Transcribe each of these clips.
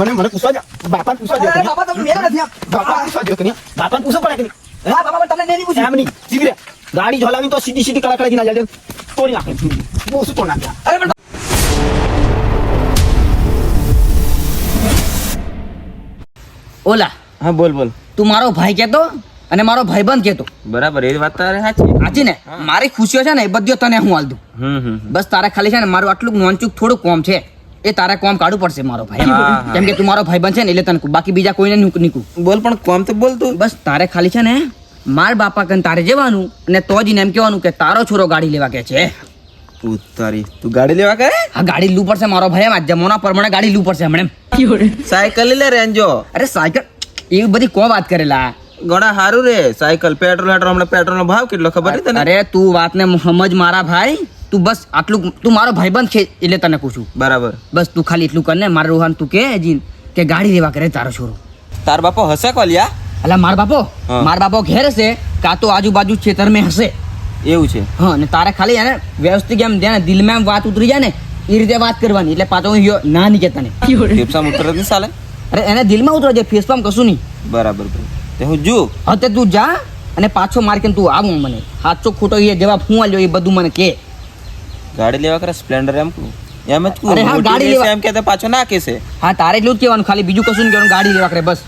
મને મને પૂછવા દે. બાપા પૂછવા દે અરે બાપા તમે મેરા નથી બાપા. પૂછવા દે કે બાપા પૂછો પડે કે નહીં. હા બાપા તમને નહીં પૂછે એમ નહીં. સીધી ગાડી ઝોલાવી તો સીધી સીધી કલાક લાગી ના જાય તોડી નાખે. બહુ શું તોડ નાખ્યા અરે પણ ઓલા. હા બોલ બોલ. તું મારો ભાઈ કેતો અને મારો ભાઈબંધ કેતો બરાબર એ વાત તારે સાચી? સાચી ને? મારી ખુશીઓ છે ને એ બધી તને હું હાલ દઉં. હમ હમ બસ તારે ખાલી છે ને મારું આટલું નોનચુક થોડું કોમ છે. એ તારે કોમ કાઢવું પડશે મારો ભાઈ. કેમ કે તું મારો ભાઈ છે ને એટલે તને બાકી બીજા કોઈને નીકું બોલ પણ કોમ તો બોલ તું. બસ તારે ખાલી છે ને માર બાપા કન તારે જવાનું અને તો જ એમ કહેવાનું કે તારો છોરો ગાડી લેવા કે છે. ઉતારી તું ગાડી લેવા કે હા ગાડી લૂ પડશે મારો ભાઈ આજ જમોના પ્રમાણે ગાડી લૂ પડશે હમણે સાયકલ લે રેન્જો અરે સાયકલ એવી બધી કો વાત કરેલા? ઘણા સારું રે. સાયકલ પેટ્રોલ હેટ્રોલ હમણાં પેટ્રોલ નો ભાવ કેટલો ખબર છે તને? અરે તું વાતને સમજ મારા ભાઈ. તું બસ આટલું તું મારો ભાઈબંધ છે એટલે તને પૂછું. બરાબર. બસ તું ખાલી એટલું કરને મારા રોહાન તું કે જીન કે ગાડી લેવા કરે તારો છોરો. તાર બાપો હશે કોલિયા? એટલે માર બાપો. માર બાપો ઘેર હશે કાં તો આજુબાજુ ખેતર મેં હશે. એવું છે. હા ને તારે ખાલી એને વ્યવસ્થિત એમ ધ્યાન દિલમાં એમ વાત ઉતરી જાય ને એ રીતે વાત કરવાની. એટલે પાછો હું ના નહીં કહેતા ને ફેફસામ ઉતરે નહીં સાલે? અરે એને દિલમાં ઉતરે છે ફેફસામ કશું નહીં. બરાબર બરાબર. તે હું જો હા તે તું જા અને પાછો માર કે તું આવું મને. સાચો ખોટો એ જવાબ હું આલ્યો એ બધું મને કે. ગાડી લેવા કરે સ્પ્લેન્ડર એમ એમ જ અરે હા, ગાડી લેવા- એમ કે પાછો ના કેસે હા તારે એટલું જ કહેવાનું ખાલી બીજું કશું નહીં કહેવાનું ગાડી લેવા કરે બસ.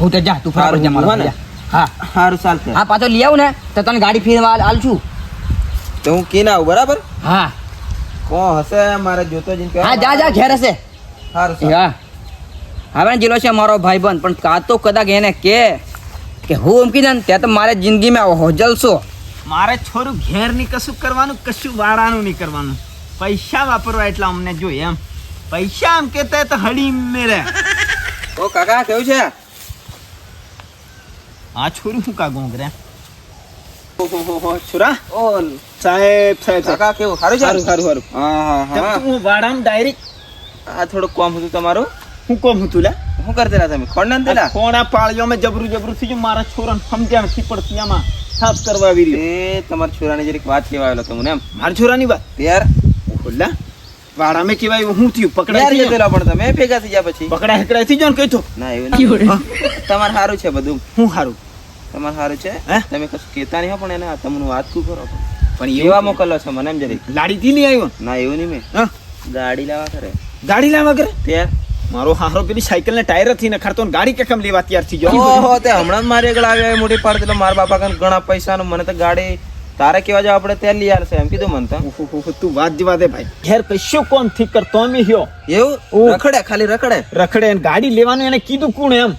હું તે જા તું ફટાફટ જા મારો હો? જા. સારું ચાલ હા પાછો લઈ આવું ને તો તને ગાડી ફેરવા આલ છું. તો હું કી આવું બરાબર? હા. કોણ હશે મારે જોતો જઈને હા જા જા ઘેર હશે. સારું. હા. હવે જેલો છે મારો ભાઈબંધ પણ કાં તો કદાચ એને કે કે હું એમ કીધું ને ત્યાં તો મારે જિંદગીમાં હોજલશો મારે છોરું ઘેર નહીં કશું કરવાનું કશું વાળાનું નહીં કરવાનું. પૈસા વાપરવા એટલા અમને જોઈએ એમ. પૈસા એમ કેતા તો હળી મેરે. ઓ કાકા કેવું છે? આ છોરું શું કાગો ઓહોહોહો, છુરા. ઓ સાહેબ સાહેબ. કાકા કેવું? સારું છે? સારું સારું સારું. હા હા હું. વાળામાં ડાયરેક્ટ આ થોડું કોમ હતું તમારું? હું કોમ હતું લે? શું કરતા તમે? ખોડ ના દેલા આ પાળ્યો મેં જબરું જબરું થઈ ગયું મારા છોરાને સમજ્યા નથી પડતી આમાં. સાફ કરવા આવી રહ્યો. એ તમારા છોરાની જરીક વાત કેવા આવેલો તમને એમ. મારા છોરાની વાત? યાર ઓલા વાળા મેં કેવાય હું થયું? પકડાઈ ગયેલા પણ તમે. ભેગા થઈ ગયા પછી? પકડાય હકડાય થઈ ગયો ને કઈ તો ના એવું નહીં. તમારે સારું છે બધું? હું સારું તમારે સારું છે? હે? તમે કશું કહેતા નહીં પણ એને તમને વાત શું કરો? પણ. એવા મોકલો છો મને એમ જરીક? લાડી થી નહીં આવ્યો? ના એવું નહીં મેં. ગાડી લાવવા કરે. ગાડી લાવવા કરે? ત્યાર? મારો હારો પેલી સાયકલ ને ટાયરથી ને ખરતો ને ગાડી કે કેમ લેવા તૈયાર થઈ ગયો? ઓહો તે હમણાં મારી આગળ આવ્યા મોટી પાડ એટલે મારા બાપા કન ઘણા પૈસા નો મને તો ગાડી તારે કેવા જાવ આપણે ત્યાં લઈ આવશે એમ કીધું મને તો. તું વાત જવા દે ભાઈ. ઘેર કશું કોમથી કરતો અમે હ્યો એવું? રખડે ખાલી રખડે. રખડે ને ગાડી લેવાનું એને કીધું કોણ એમ?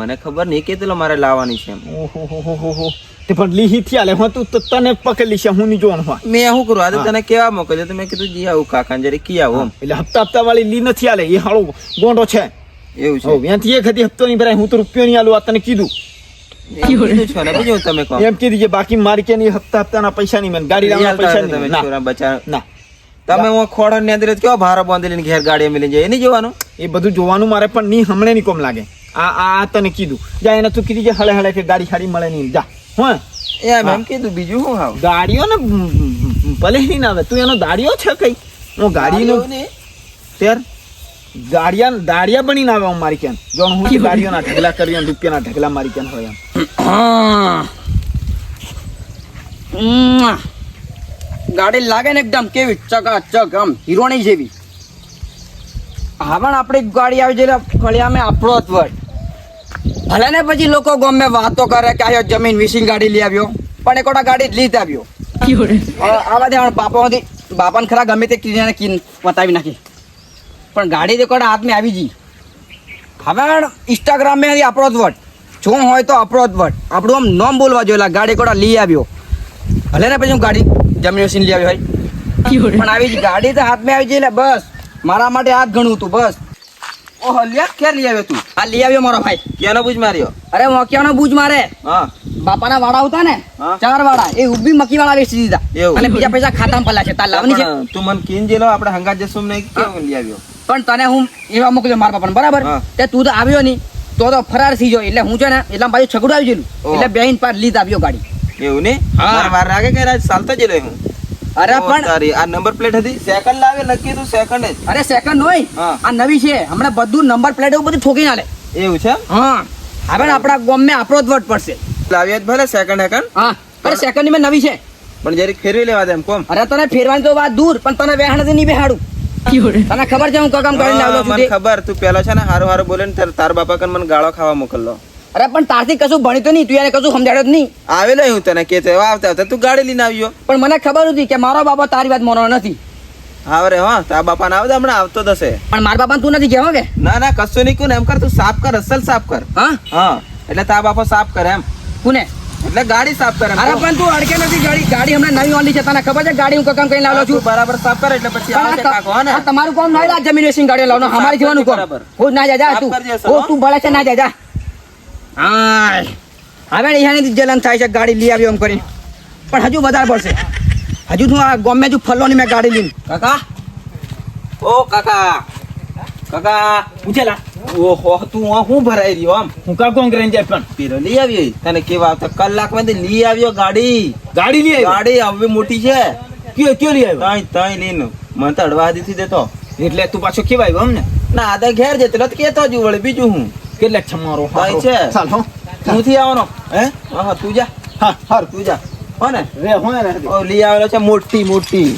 મને ખબર નહીં કીધેલો મારે લાવવાની છે એમ. ઓહોહોહોહો. તે પણ લીહી થી આલે હું તું તને પકડી છે હું નહીં જોવાનું હોય. મેં શું કરું? આજે તને કેવા મોકલ્યો? તો મેં કીધું જી આવું કાકા જરે કી આવું એટલે હપ્તા હપ્તા વાળી લી નથી આલે. એ હાળો ગોંડો છે. એવું છે. હો ત્યાંથી એક હતી હપ્તો નહીં ભરાય હું તો રૂપિયો નહીં આલું આ તને કીધું. ને એમ કે બાકી મારી કે હપ્તા હપ્તાના પૈસા નહીં મને ગાડી લાવવાના પૈસા નહીં. તમે ના. ના. તમે હું ખોડા ની અંદર કેવા ભારા બાંધી લઈને ઘેર ગાડી મિલી જાય એ જોવાનું? એ બધું જોવાનું મારે પણ નહીં હમણે નહીં કોમ લાગે. આ તને કીધું. જા એને તું કીધી કે હળે હળે કે ગાડી ખાડી મળે નહીં. જા. હું. એમ એમ કીધું બીજું શું હાવ? ગાડીઓ ને ભલે નહીં ના આવે. તું એનો દાડિયો છે કઈ? હું ગાડીનો. ત્યાર દાડિયા દાડિયા બની ના આવે હું મારી ક્યાં જો હું ગાડીઓના ઢગલા કરી અને રૂપિયાના ઢગલા મારી ક્યાં હોય એમ. હા. ગાડી લાગે ને એકદમ કેવી ચકાચક આમ હીરોની જેવી. હવે આપણી ગાડી આવી જાય ફળિયા મેં આપણો જ વટ ભલે ને પછી લોકો ગમે વાતો કરે કે આયો જમીન વિસિંગ ગાડી લઈ આવ્યો પણ એક વખત ગાડી જ લીધ આવ્યો. આવા દે બાપામાંથી બાપાને ખરા ગમે તે કીધે કીન બતાવી નાખી. પણ ગાડી તો કોડા હાથમાં આવી ગઈ હવે ઇન્સ્ટાગ્રામમાં આપણો જ વટ. જો હોય તો આપણો જ વટ. આપણું આમ નોમ બોલવા જોઈએ ગાડી કોડા લઈ આવ્યો. ભલે ને પછી હું ગાડી જમીન વસીને લઈ આવ્યો હોય. પણ આવી જ ગાડી તો હાથમાં આવી જઈ એટલે બસ. મારા માટે હાથ ઘણું હતું બસ. ઓહો લ્યા ક્યાં લઈ આવ્યો તું? આ લઈ આવ્યો મારો ભાઈ. ક્યાંનો બુજ માર્યો? અરે મોકિયાનો બૂજ મારે. હા. બાપાના વાડા હતા ને ચાર વાડા એ ઊભી મકી વાળા વેચી દીધા. અને બીજા પૈસા ખાતામાં પલ્લા છે તાર લાવવાની છે. પણ તું મને કીન જેલો આપણે હંગાત જશું ને કેમ લઈ આવ્યો? પણ તને હું એવા મોકલ્યો મારા બાપાને બરાબર? તે તું તો આવ્યો નહીં તો તો ફરાર થઈ ગયો. એટલે હું છે ને એટલા બાજુ છગડું આવી ગયેલું. એટલે બેન પાર લીધ આવ્યો ગાડી. એવું નહીં? હા. વાર લાગે કે ચાલતા જ હું. અરે પણ તારી આ નંબર પ્લેટ હતી? સેકન્ડ લાવે નક્કી તું સેકન્ડ જ. અરે સેકન્ડ હોય આ નવી છે. હમણાં બધું નંબર પ્લેટ એવું બધું ઠોકી નાલે એવું છે હા. હવે આપણા ગોમે આપણો જ વટ પડશે. લાવીએ જ ભલે સેકન્ડ હેકન હા. અરે સેકન્ડની મેં નવી છે. પણ જરી ફેરવી લેવા દે એમ કોમ. અરે તને ફેરવાની તો વાત દૂર પણ તને વેહાણ નહીં બેહાડું તને ખબર છે હું કકામ કરીને આવ્યો છું મને ખબર. તું પેલો છે ને હારો હારો બોલે ને તાર- તાર બાપા કન મને ગાળો ખાવા મોકલલો. અરે પણ તારથી કશું ભણી તો નહીં. તું એને કશું સમજાડ્યો જ નહીં. આવેલો હું તને કે આવતા આવતા તું ગાડી લઈને આવ્યો. પણ મને ખબર હતી કે મારો બાબા તારી વાત માનવાનો નથી. હા રે હા તારા બાપા ના આવતા હમણાં આવતો દસે પણ મારા બાપા તું નથી કહેવો કે? ના ના કશું નહીં કોને? એમ કર તું સાફ કર અસલ સાફ કર. હા? હા એટલે તારા બાપા સાફ કરે એમ. કોને? એટલે ગાડી સાફ કરે અરે પણ તું અડકે નથી ગાડી. ગાડી હમણાં નવી ઓનલી છે તને ખબર છે? ગાડી હું કકમ કઈ લાવ્યો છું. બરાબર સાફ કરે એટલે પછી આવે તમારું કામ નહીં આ જમીન વેસિંગ ગાડી લાવવાનો. અમારી જીવાનું કામ. હું ના જા જા તું. હું તું ભળે છે ના જા. જા હાય. હવે અહીંયાની જલન થાય છે ગાડી લઈ આવ્યો એમ કરીને. પણ હજુ વધારે પડશે. હજુ તું આ ગમે હજુ ફલ્લોની મેં ગાડી લઈને. કાકા? ઓ કાકા. કાકા. પૂછેલા ઓહો તું હું ભરાઈ રહ્યો આમ હું કા કરીને જાય પણ. પીરો લઈ આવી. તને કેવા આવતા? કલાકમાં લઈ આવ્યો ગાડી. ગાડી લઈ આવ્યો? ગાડી હવે મોટી છે. કયો કયો લઈ આવ્યો? તઈ તઈ લઈને. મને તો અડવા દીધી દેતો એટલે તું પાછો કેવા આવ્યો અમને ના આદા ઘેર જતો તો કેતો જ વળે બીજું હું? કેટલાક છે મારો ભાઈ છે. ચાલ હો. હું થી આવવાનો? હે? હા તું જા. હા. હાર તું જા. હો ને રે હું ને ઓ લઈ આવેલો છે મોટી મોટી.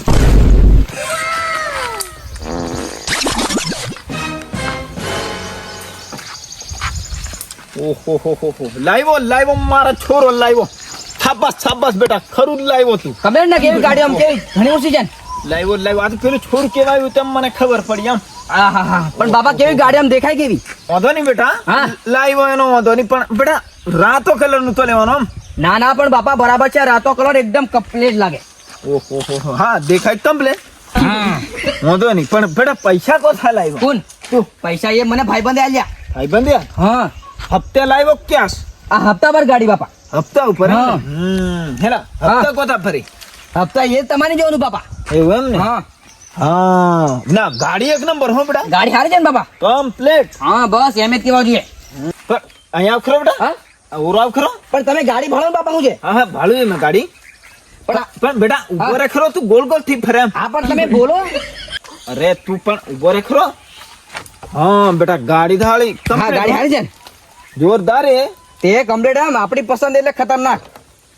ઓહો હો હો હો. લાવ્યો લાવ્યો મારા છોરો લાવ્યો છાબસ છાબસ બેટા ખરું લાવ્યો તું. ખબર ને કેવી ગાડી આમ કેવી? ઘણી ઓછી છે લાવ્યો લાવ્યો આ તો પેલું છોર કેવાયું તેમ મને ખબર પડી એમ હા હા હા પણ બાબા કેવી ગાડી આમ દેખાય કેવી? વાંધો નહીં બેટા. હા. લાવ્યો એનો વાંધો નહીં પણ બેટા રાતો કલરનું તો લેવાનો ના ના પણ બાપા બરાબર છે રાતો કલર એકદમ કમ્પ્લીટ લાગે. ઓહો હો દેખાય કમ્પ્લે વાંધો નહીં પણ બેટા પૈસા કોથા લાવ્યો કોણ? તું. પૈસા એ મને ભાઈબંધે આલ્યા. ભાઈ બંધ્યા હા. હપ્તે લાવ્યો ક્યાં આ હપ્તા પર ગાડી બાપા. હપ્તા ઉપર. હેલા હપ્તા કોથા ફરી? હપ્તા એ તમારી જવાનું બાપા. એવું એમ ને? હા. હા. ના ગાડી એક નંબર હો બેટા. ગાડી હારી છે ને બાપા? કમ્પ્લેટ હા બસ એમ જ કેવા જોઈએ. પણ અહીંયા આવ ખરો બેટા. હા? ઓરો આવ ખરો. પણ તમે ગાડી ભાડો બાપા શું છે? હા હા ભાડું એમાં ગાડી. પણ પણ બેટા ઊભો હા. રે ખરો તું ગોલ ગોલથી ફરે હા પણ તમે બોલો. અરે તું પણ ઊભો રે ખરો. હા બેટા ગાડી ધાળી હા ગાડી હારી છે જોરદાર એ તે કમ્પ્લીટ આમ આપણી પસંદ એટલે ખતરનાક.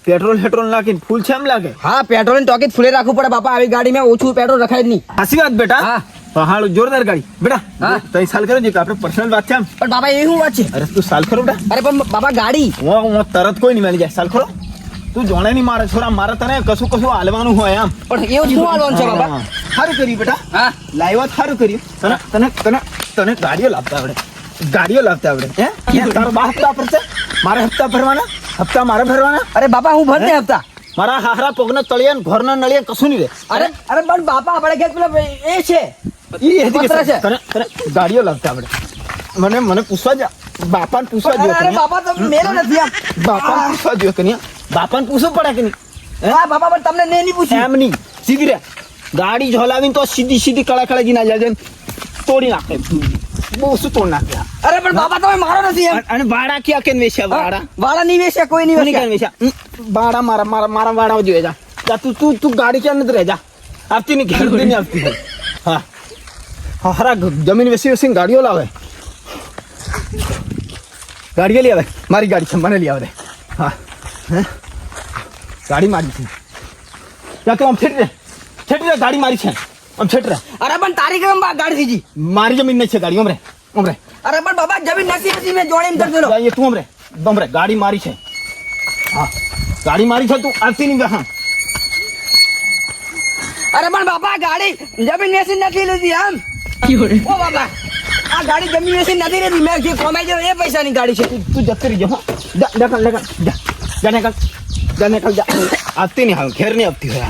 પેટ્રોલ પેટ્રોલ નાખીને ફૂલ છે એમ લાગે? હા પેટ્રોલની ટોકી ફૂલે રાખવું પડે બાપા આવી ગાડી માં ઓછું પેટ્રોલ રખાય જ નહીં. સાચી વાત બેટા. હા. પહાડું જોરદાર ગાડી. બેટા હા. તઈ સાલ કરો જે કે આપણે પર્સનલ વાત છે એમ. પણ બાપા એ શું વાત છે? અરે તું સાલ ખરો બેટા. અરે પણ બાપા ગાડી. હું હું તરત કોઈ નહીં મળી જાય. સાલ ખરો તું જોણે નહીં મારે છોરા મારે તને કશું કશું હાલવાનું હોય એમ. પણ એવું શું હાલવાનું છે બાપા? સારું કર્યું બેટા. હા. લાવ્યો સારું કર્યું. તને તને તને તને ગાડીઓ લાવતા આવડે. ગાડીઓ લાવતા આવડે. હે? તારો બા હપ્તા ભરશે મારે હપ્તા ભરવાના? હપ્તા મારે ભરવાના? અરે બાપા હું ભરતે હપ્તા. મારા હારા પગને તળિયા ને ઘરના નળિયા કશું નહીં રે. અરે અરે પણ બાપા આપણે ઘેર પેલા એ છે. ઈ હતી છે. તને તને ગાડીઓ લાવતા આપણે મને મને પૂછવા જા. બાપાને પૂછવા જો અરે બાપા તો મેલો નથી આમ બાપાને પૂછવા જો કનિયા. બાપાને પૂછવું પડે કે નહીં? હા? બાપા પણ તમને નહીં નહીં પૂછ્યું. એમ નહીં. સીધી રે. ગાડી ઝોલાવીને તો સીધી સીધી કળા કળા જીના જાય તોડી નાખે. બહુ ઓછું તોડ નાખ્યા. અરે પણ બાબા તમે મારો નથી એમ. અને વાડા ક્યાં કેમ વેચ્યા વાડા? વાળા નહીં વેચ્યા કોઈ નહીં વેચ્યા વેચ્યા વાડા મારા મારા મારા વાડા જોઈએ જા જા તું. તું તું ગાડી ક્યાં નથી રહેજા આવતી નહીં ઘેર નહીં આવતી. હા. હા હરા જમીન વેસી વેસીને ગાડીઓ લાવે. ગાડીઓ લઈ આવે. મારી ગાડી છે મને લઈ આવે. હા. હે? ગાડી મારી છે. તું આમ છેટી રે છેટી રે ગાડી મારી છે. આમ છેટી રે અરે પણ તારી કેમ બા- ગાડી થઈ મારી જમીન નહીં છે ગાડી ઓમરે ઓમરે અરે પણ બાબા જમીન નથી નથી મેં જોડીને કરતો જા, અહીંયા તું ઓમરે ઓમરે ગાડી મારી છે હા ગાડી મારી છે તું આરતી ની ગહા અરે પણ બાપા ગાડી જમીન નસી નથી લીધી આમ ઓ બાપા આ ગાડી જમીન વેચી નથી લીધી મેં જે કમાઈ ગયો એ પૈસાની ગાડી છે તું જતી રહી જા હો. જા જા કર જા જા જા નીકળ જા નીકળ જા આવતી નહીં હાલ ઘેર નહીં આવતી હોય